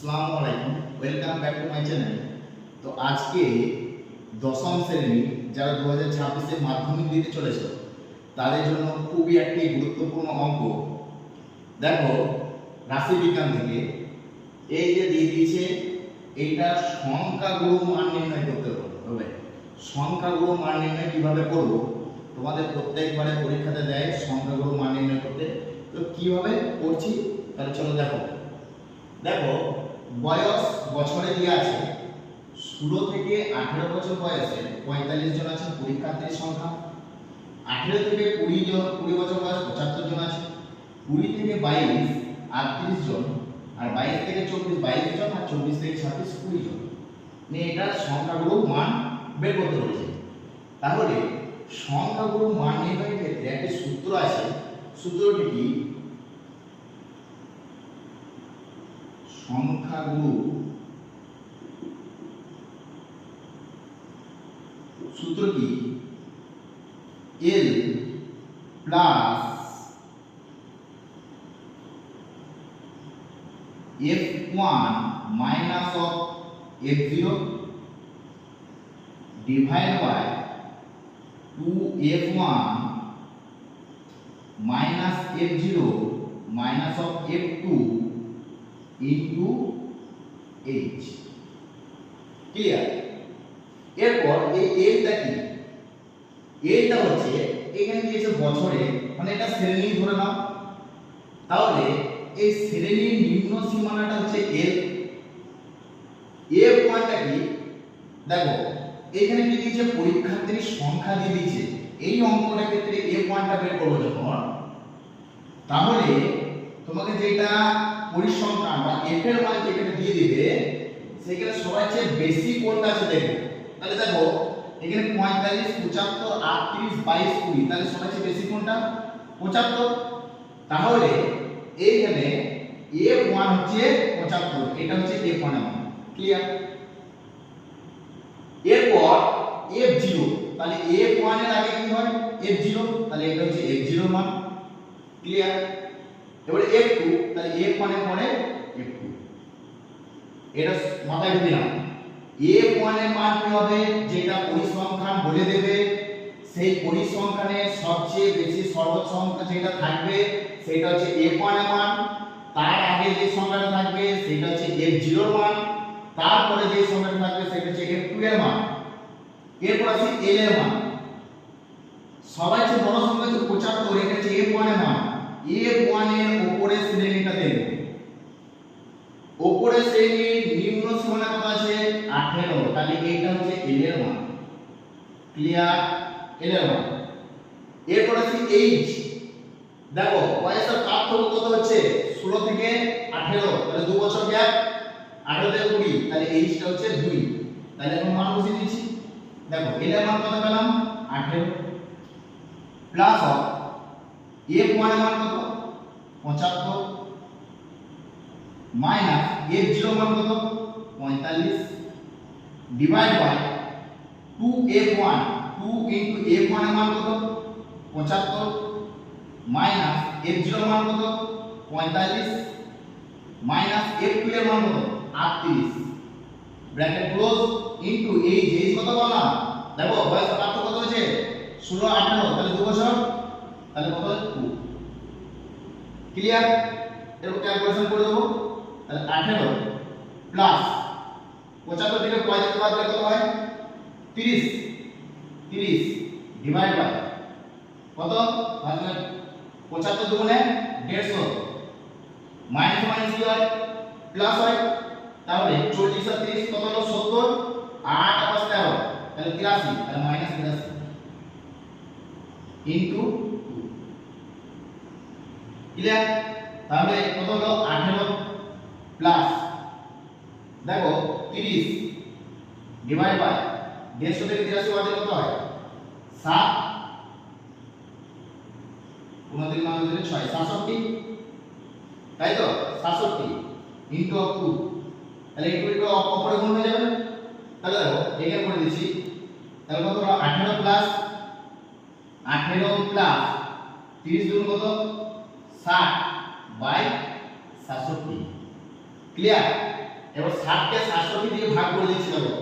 আসসালামু আলাইকুম welcome back to my channel তো আজকে দশম শ্রেণি যারা দু হাজার ছাব্বিশে মাধ্যমিক দিতে চলেছে, তাদের জন্য খুবই একটি গুরুত্বপূর্ণ অঙ্ক। দেখো, রাশিবিজ্ঞান থেকে এই যে দিয়ে দিয়েছে, এইটা সংখ্যাগুলো মান নির্ণয় করতে হবে সংখ্যাগুলো মান নির্ণয় কীভাবে করব? তোমাদের প্রত্যেকবারে পরীক্ষাতে দেয় সংখ্যাগুলো মান নির্ণয় করতে। তো কীভাবে করছি? তাহলে চলো দেখো। দেখো বয়স বছরে দিয়ে আছে? ষোলো থেকে আঠেরো বছর বয়সে পঁয়তাল্লিশ জন আছে পরীক্ষার্থীর সংখ্যা। আঠেরো থেকে কুড়ি জন, কুড়ি বছর বয়স পঁচাত্তর জন আছে। কুড়ি থেকে বাইশ, আটত্রিশ জন, আর বাইশ থেকে চব্বিশ, বাইশ জন, আর চব্বিশ থেকে ছাব্বিশ, কুড়ি জন। নিয়ে এটা সংখ্যাগুলো মান বের করতে বলেছে। তাহলে সংখ্যাগুলো মান নির্ণয়ের ক্ষেত্রে একটি সূত্র আছে। সূত্রটি কি? সংখ্যাগুলো সূত্র কি L plus f1 minus of f0 divided by 2f1 minus f0 minus of f2 into H clear এরপর এই এইটা কি? এইটা হচ্ছে এখানে দিয়েছে বছরে মানে এটা শ্রেণি ধরে নাও। তাহলে এই শ্রেণির নিম্ন সীমানাটা হচ্ছে এল এফ ওয়ানটা কি? দেখো, এখানে কি দিয়েছে? পরীক্ষার্থীর সংখ্যা দিয়ে দিয়েছে। এই অঙ্কটার ক্ষেত্রে এফ ওয়ানটা বের করব যখন, তাহলে তোমাকে যেটা পরিসংখ্যান বা এফ এর মান যেখানে দিয়ে দিবে, সেখানে সবার চেয়ে বেশি কোনটা আছে দেখো তাহলে দেখো, এখানে পঁয়তাল্লিশ, পঁচাত্তর, আটত্রিশ, বাইশ, কুড়ি, তাহলে সবার চেয়ে বেশি কোনটা পঁচাত্তর। তাহলে এইখানে এফ ওয়ান হচ্ছে পঁচাত্তর, এটা হচ্ছে এফ ওয়ান ক্লিয়ার এরপর এফ জিরো তাহলে এফ ওয়ানের আগে কি হয়? এফ জিরো তাহলে এটা হচ্ছে এফ জিরো মান ক্লিয়ার এবারে এফ টু তাহলে এফ এর পরে এফ টু এটা মাথায় ঢুকে নাও। এফ ওয়ান মান কি হবে? যেটা পরিসংখ্যান বলে দেবে, সেই পরিসংখ্যানের সবচেয়ে বেশি সর্বোচ্চ সংখ্যা যেটা থাকবে, সেটা হচ্ছে এফ ওয়ান মান। তার আগে যে সংখ্যাটা থাকবে, সেটা হচ্ছে এফ জিরোর মান। তারপরে যে সংখ্যাটা থাকবে, সেটা হচ্ছে এফ টু এর মান। এরপর আছে এল এর মান। সবাই যে বড় সংখ্যা হচ্ছে পঁচাত্তর এটা হচ্ছে এফ ওয়ান মান। এফ ওয়ানের উপরের শ্রেণীটা দেখবে উপরের শ্রেণির নিম্ন সীমানা আছে? 18 তাহলে এইটা হচ্ছে মান ক্লিয়ার এল এর মান আছে এইচ দেখো, বয়সের পার্থক্য কত হচ্ছে? 16 থেকে 18 তাহলে দু বছর গ্যাপ 18 থেকে 20 তাহলে এইচটা হচ্ছে 2 তাহলে এখন মান বসিয়ে দেখো এল এর কত পেলাম? 18 প্লাস অফ এফ ওয়ান মান কত? 75 মাইনাস এফ জিরো মান কত? পঁয়তাল্লিশ। Divide by two F one two into F ওয়ানের মান কত? পঁচাত্তর। মাইনাস এফ জিরো মান কত? পঁয়তাল্লিশ। মাইনাস এফ টু এর মান কত? আটত্রিশ। ব্র্যাকেট ক্লোজ ইন্টু এই যে কত বললাম? দেখো বয়স পার্থক্য কত হয়েছে? ষোলো, আঠারো, তাহলে দু বছর তাহলে কত হবে টু ক্লিয়ার এরকম ক্যালকুলেশন করে দেবো। তাহলে আঠেরো প্লাস পঁচাত্তর থেকে পঁয়তাল্লিশ বাদ কত হয়? তিরিশ। তিরিশ ডিভাইড বাই কত? পঁচাত্তর দুগুণে দেড়শো। মাইনাস মাইনাস কি হয় প্লাস হয়। তাহলে চল্লিশ আর তিরিশ কত হলো? সত্তর। আট পাঁচ তেরো। তাহলে তিরাশি, তাহলে মাইনাস তিরাশি। ইন্টু ক্লিয়ার তাহলে কত হলো? আঠেরো প্লাস দেখো, তিরিশ ডিভাইড বাই দেড়শো থেকে তিরাশি বাদে কত হয়? সাত। উনত্রিশ মানে দিলে ছয়, সাতষট্টি। তাই তো? সাতষট্টি ইন্টু অফ টু তাহলে একটু একটু অপরে গুণ হয়ে যাবে তাহলে দেখো, এখানে করে দিচ্ছি, তাহলে কত হলো? আঠেরো প্লাস আঠেরো প্লাস তিরিশ গুণ কত? ষাট বাই সাতষট্টি। ক্লিয়ার এবার ষাটকে সাতষট্টি দিয়ে ভাগ করে দিচ্ছি দেখো।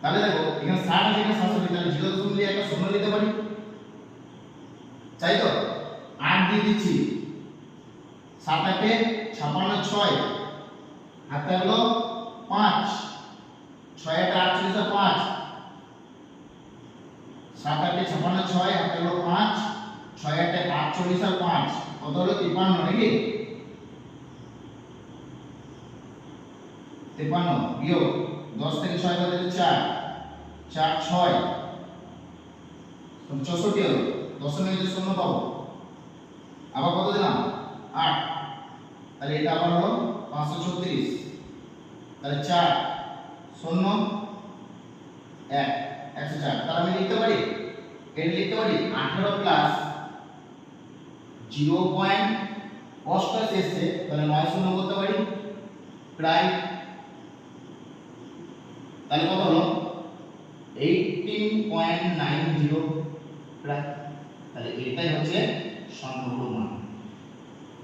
তাহলে দেখো, এখানে ষাট আছে, এখানে সাতষট্টি, তাহলে জিরো দশমিক দিয়ে একটা শূন্য দিতে পারি। তাই তো? আট দিয়ে দিচ্ছি। সাত আটে ছাপান্ন ছয়। হাতে হলো পাঁচ। ছয় আটে আটচল্লিশ, পাঁচ। সাত আটে ছাপান্ন, ছয় হাতে হলো পাঁচ, ছয় আটে আটচল্লিশ আর পাঁচ, কত হলো? তিপ্পান্ন নাকি? তিপ্পান্ন বিয়োগ দশ থেকে ছয় বাদ চার চার, ছয়। চৌষট্টি হলো দশমিক শূন্য পাবো, আবার কত দিলাম? আট। তাহলে এটা আবার হলো পাঁচশো ছত্রিশ। তাহলে চার, শূন্য, এক। একশো চার তাহলে আমি লিখতে পারি? এটা লিখতে পারি, আঠেরো প্লাস জিরো পয়েন্ট অষ্টআশি এসছে, তাহলে নয় শূন্য করতে পারি। প্রায়, তাহলে কত হলো? এইটিন পয়েন্ট নাইন জিরো প্রায়, তাহলে এটাই হচ্ছে সংখ্যাগুলোর মান।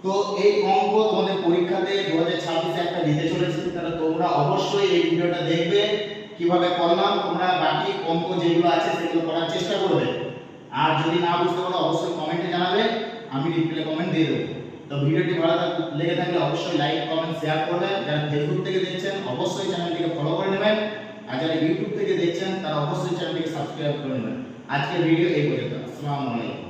তো এই অঙ্ক তোমাদের পরীক্ষাতে দু হাজার ছাব্বিশে একটা দিতে চলেছে, তাহলে তোমরা অবশ্যই এই ভিডিওটা দেখবে। কীভাবে করলাম, তোমরা বাকি অঙ্ক যেগুলো আছে সেগুলো করার চেষ্টা করবে। আর যদি না বুঝতে পারো, অবশ্যই কমেন্টে জানাবে, আমি রিপ্লাই কমেন্ট দিয়ে দেবো। তো ভিডিওটি ভালো লেগে থাকলে অবশ্যই লাইক কমেন্ট শেয়ার করবেন যারা ফেসবুক থেকে দেখছেন, অবশ্যই চ্যানেলটিকে ফলো করে নেবেন। আর যারা ইউটিউব থেকে দেখছেন, তারা অবশ্যই চ্যানেলটিকে সাবস্ক্রাইব করে নেবেন। আজকের ভিডিও এই পর্যন্ত। আসসালামু আলাইকুম।